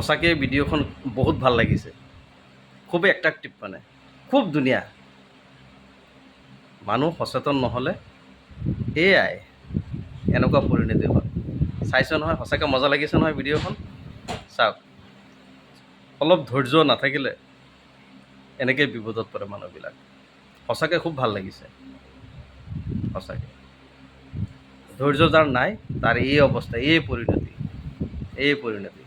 সঁচাকৈ ভিডিঅ'খন বহুত ভালো লাগিছে। খুব এট্ৰাক্টিভ মানে। খুব ধুনীয়া। মানুহ সচেতন নহ'লে এয়াই এনেকুৱা পৰিণতি হয়। চাইছ নহয়, সঁচাকৈ মজা লাগিছে নহয় ভিডিঅ'খন? চাওক। অলপ ধৈৰ্য নাথাকিলে এনেকৈ বিপদত পৰে মানুহবিলাক। সঁচাকৈ খুব ভালো লাগিছে। সঁচাকৈ। ধৈৰ্য যাৰ নাই, তাৰ এই অৱস্থা, এই পৰিণতি। এই পৰিণতি।